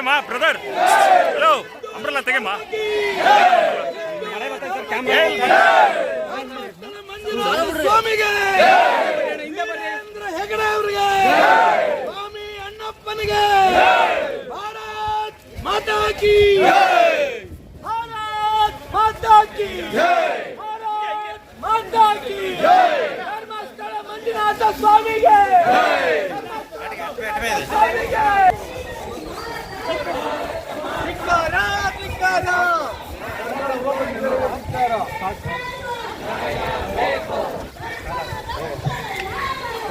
ತೆಗೆಮ್ಮ brother hello umbrella ತೆಗೆಮ್ಮ ಹೆಗಡೆ ಅವರಿಗೆ ಸ್ವಾಮಿ ಅಣ್ಣಪ್ಪನಿಗೆ ಭಾರತ್ ಮಾತಾ ಕಿ ಭಾರತ್ ಮಾತಾ ಕಿ ಭಾರತ್ ಮಾತಾ ಧರ್ಮಸ್ಥಳ ಮಂಜುನಾಥ ಸ್ವಾಮಿಗೆ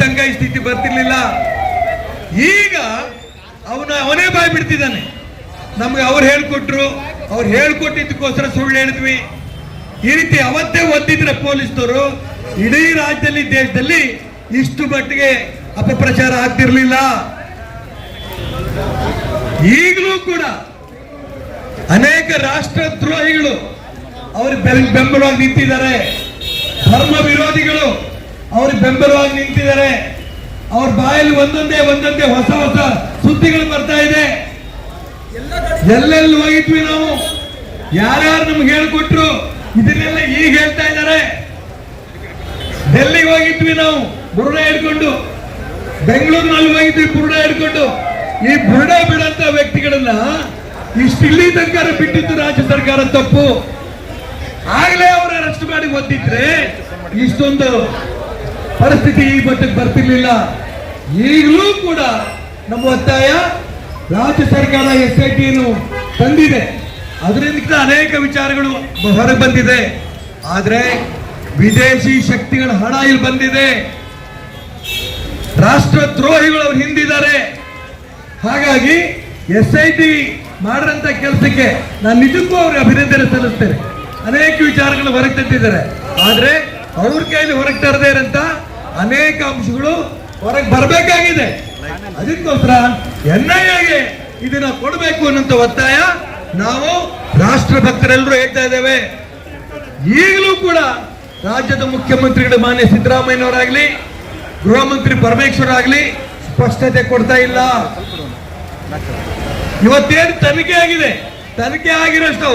ತನಕ ಈ ಸ್ಥಿತಿ ಬರ್ತಿರ್ಲಿಲ್ಲ. ಈಗ ಅವನ ಅವನೇ ಬಾಯ್ ಬಿಡ್ತಿದ್ದಾನೆ. ನಮ್ಗೆ ಅವ್ರು ಹೇಳ್ಕೊಟ್ರು. ಅವ್ರು ಹೇಳ್ಕೊಟ್ಟಿದ್ದಕ್ಕೋಸ್ಕರ ಸುಳ್ಳು ಹೇಳಿದ್ವಿ. ಈ ರೀತಿ ಅವತ್ತೇ ಒದ್ದಿದ್ರೆ ಪೊಲೀಸ್ನವರು, ಇಡೀ ರಾಜ್ಯದಲ್ಲಿ, ದೇಶದಲ್ಲಿ ಇಷ್ಟು ಮಟ್ಟಿಗೆ ಅಪಪ್ರಚಾರ ಆಗ್ತಿರ್ಲಿಲ್ಲ. ಈಗಲೂ ಕೂಡ ಅನೇಕ ರಾಷ್ಟ್ರದ್ರೋಹಿಗಳು ಅವರು ಬೆಂಬಲವಾಗಿ ನಿಂತಿದ್ದಾರೆ. ಧರ್ಮ ವಿರೋಧಿಗಳು ಅವ್ರಿಗೆ ಬೆಂಬಲವಾಗಿ ನಿಂತಿದ್ದಾರೆ. ಅವ್ರ ಬಾಯಲ್ಲಿ ಒಂದೊಂದೇ ಒಂದೊಂದೇ ಹೊಸ ಹೊಸ ಸುದ್ದಿಗಳು ಬರ್ತಾ ಇದೆ. ಎಲ್ಲೆಲ್ಲಿ ಹೋಗಿದ್ವಿ ನಾವು? ಯಾರ್ಯಾರು ನಮ್ಗೆ ಹೇಳ್ಕೊಟ್ರು? ಇದನ್ನೆಲ್ಲ ಈಗ ಹೇಳ್ತಾ ಇದ್ದಾರೆ. ಡೆಲ್ಲಿಗೆ ಹೋಗಿದ್ವಿ ನಾವು, ಬುರುಡ ಹಿಡ್ಕೊಂಡು. ಬೆಂಗಳೂರಿನಲ್ಲಿ ಹೋಗಿದ್ವಿ, ಬುರುಡ ಹಿಡ್ಕೊಂಡು. ಈ ಬುರುಡ ಬಿಡಂತ ವ್ಯಕ್ತಿಗಳನ್ನ ಇಷ್ಟು ಇಲ್ಲಿ ತನಕ ಬಿಟ್ಟಿದ್ದು ರಾಜ್ಯ ಸರ್ಕಾರ ತಪ್ಪು. ಆಗ್ಲೇ ಅವರ ಅರೆಸ್ಟ್ ಮಾಡಿ ಒದ್ದಿದ್ರೆ ಇಷ್ಟೊಂದು ಪರಿಸ್ಥಿತಿ ಈ ಮಟ್ಟಕ್ಕೆ ಬರ್ತಿರ್ಲಿಲ್ಲ. ಈಗಲೂ ಕೂಡ ನಮ್ಮ ಒತ್ತಾಯ ರಾಜ್ಯ ಸರ್ಕಾರ ಎಸ್ ಐ ಟಿಯನ್ನು ತಂದಿದೆ. ಅದರಿಂದ ಅನೇಕ ವಿಚಾರಗಳು ಹೊರಗೆ ಬಂದಿದೆ. ಆದರೆ ವಿದೇಶಿ ಶಕ್ತಿಗಳ ಹಣ ಇಲ್ಲಿ ಬಂದಿದೆ. ರಾಷ್ಟ್ರದ್ರೋಹಿಗಳು ಅವ್ರು ಹಿಂದಿದ್ದಾರೆ. ಹಾಗಾಗಿ ಎಸ್ ಐ ಟಿ ಮಾಡಿದಂತ ಕೆಲಸಕ್ಕೆ ನಾನು ನಿಜಕ್ಕೂ ಅವ್ರಿಗೆ ಅಭಿನಂದನೆ ಸಲ್ಲಿಸ್ತೇನೆ. ಅನೇಕ ವಿಚಾರಗಳು ಹೊರಗೆ ತಂದಿದ್ದಾರೆ. ಆದ್ರೆ ಅವ್ರ ಕೈಯಲ್ಲಿ ಹೊರಗೆ ತರದೇ ಇರಂತ ಅನೇಕ ಅಂಶಗಳು ಹೊರಗೆ ಬರಬೇಕಾಗಿದೆ. ಅದಕ್ಕೋಸ್ಕರ ಎನ್ ಐ ಎಗೆ ಇದನ್ನ ಕೊಡಬೇಕು ಅನ್ನೋಂಥ ಒತ್ತಾಯ ನಾವು ರಾಷ್ಟ್ರಭಕ್ತರೆಲ್ಲರೂ ಹೇಳ್ತಾ ಇದ್ದೇವೆ. ಈಗಲೂ ಕೂಡ ರಾಜ್ಯದ ಮುಖ್ಯಮಂತ್ರಿಗಳು ಮಾನ್ಯ ಸಿದ್ದರಾಮಯ್ಯನವರಾಗ್ಲಿ, ಗೃಹ ಮಂತ್ರಿ ಪರಮೇಶ್ವರ್ ಆಗ್ಲಿ ಸ್ಪಷ್ಟತೆ ಕೊಡ್ತಾ ಇಲ್ಲ. ಇವತ್ತೇನು ತನಿಖೆ ಆಗಿದೆ? ತನಿಖೆ ಆಗಿರೋಷ್ಟು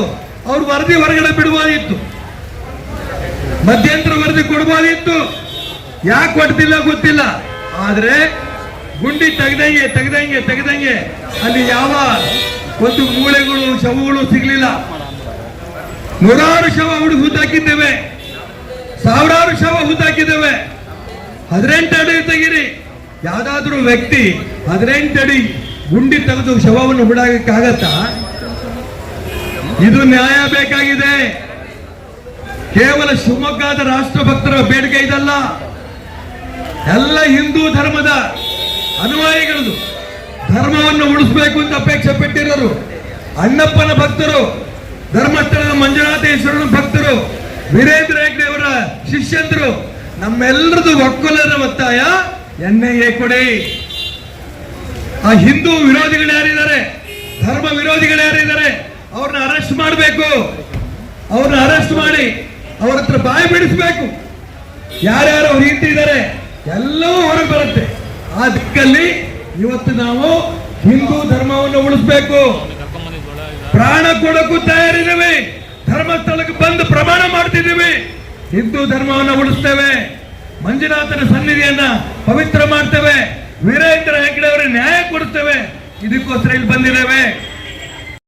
ಅವ್ರು ವರದಿ ಹೊರಗಡೆ ಬಿಡಬಹುದಿತ್ತು ಮಧ್ಯಂತರ ವರದಿ ಕೊಡಬಹುದಿತ್ತು ಯಾಕೆ ಕೊಡ್ತಿಲ್ಲ ಗೊತ್ತಿಲ್ಲ. ಆದ್ರೆ ಗುಂಡಿ ತೆಗ್ದಂಗೆ ತೆಗ್ದಂಗೆ ತೆಗ್ದಂಗೆ ಅಲ್ಲಿ ಯಾವ ಒಂದು ಮೂಳೆಗಳು, ಶವಗಳು ಸಿಗ್ಲಿಲ್ಲ. ನೂರಾರು ಶವ ಹುಡುಗ ಹುದ್ದಾಕಿದ್ದೇವೆ. ಸಾವಿರಾರು ಶವ ಹುದ್ದಾಕಿದ್ದೇವೆ. ಹದಿನೆಂಟು ಅಡಿ ತೆಗಿರಿ. ಯಾವ್ದಾದ್ರೂ ವ್ಯಕ್ತಿ ಹದಿನೆಂಟು ಅಡಿ ಗುಂಡಿ ತೆಗೆದು ಶವವನ್ನು ಹುಡಾಗಕ್ಕಾಗತ್ತಾ? ಇದು ನ್ಯಾಯ ಬೇಕಾಗಿದೆ. ಕೇವಲ ಶಿವಮೊಗ್ಗದ ರಾಷ್ಟ್ರಭಕ್ತರ ಬೇಡಿಕೆ ಇದಲ್ಲ. ಎಲ್ಲ ಹಿಂದೂ ಧರ್ಮದ ಅನುಯಾಯಿಗಳದು ಧರ್ಮವನ್ನು ಉಳಿಸಬೇಕು ಅಂತ ಅಪೇಕ್ಷೆ ಪಟ್ಟಿರೋರು. ಅಣ್ಣಪ್ಪನ ಭಕ್ತರು, ಧರ್ಮಸ್ಥಳದ ಮಂಜುನಾಥೇಶ್ವರನ ಭಕ್ತರು, ವೀರೇಂದ್ರ ಹೆಗ್ಡೆ ಅವರ ಶಿಷ್ಯಂದರು ನಮ್ಮೆಲ್ಲರದು ಒಕ್ಕಲರ ಒತ್ತಾಯ ಎನ್ಐಎ ಕೊಡಿ. ಆ ಹಿಂದೂ ವಿರೋಧಿಗಳು ಯಾರಿದ್ದಾರೆ? ಧರ್ಮ ವಿರೋಧಿಗಳು ಯಾರಿದ್ದಾರೆ? ಅವ್ರನ್ನ ಅರೆಸ್ಟ್ ಮಾಡಬೇಕು. ಅವ್ರನ್ನ ಅರೆಸ್ಟ್ ಮಾಡಿ ಅವ್ರ ಹತ್ರ ಬಾಯಿ ಬಿಡಿಸ್ಬೇಕು. ಯಾರ್ಯಾರು ಅವ್ರು ಹಿಂದಿದ್ದಾರೆ ಎಲ್ಲವೂ ಹೊರಗೆ ಬರುತ್ತೆ. ಆ ದಿಕ್ಕಲ್ಲಿ ಇವತ್ತು ನಾವು ಹಿಂದೂ ಧರ್ಮವನ್ನು ಉಳಿಸ್ಬೇಕು. ಪ್ರಾಣ ಕೊಡಕ್ಕೂ ತಯಾರಿದ್ದೀವಿ. ಧರ್ಮಸ್ಥಳಕ್ಕೆ ಬಂದು ಪ್ರಮಾಣ ಮಾಡ್ತಿದ್ದೀವಿ. ಹಿಂದೂ ಧರ್ಮವನ್ನು ಉಳಿಸ್ತೇವೆ. ಮಂಜುನಾಥನ ಸನ್ನಿಧಿಯನ್ನ ಪವಿತ್ರ ಮಾಡ್ತೇವೆ. ವೀರೇಂದ್ರ ಹೆಗ್ಡೆ ಅವರಿಗೆ ನ್ಯಾಯ ಕೊಡ್ತೇವೆ ಇದಕ್ಕೋಸ್ಕರ ಇಲ್ಲಿ ಬಂದಿದ್ದೇವೆ.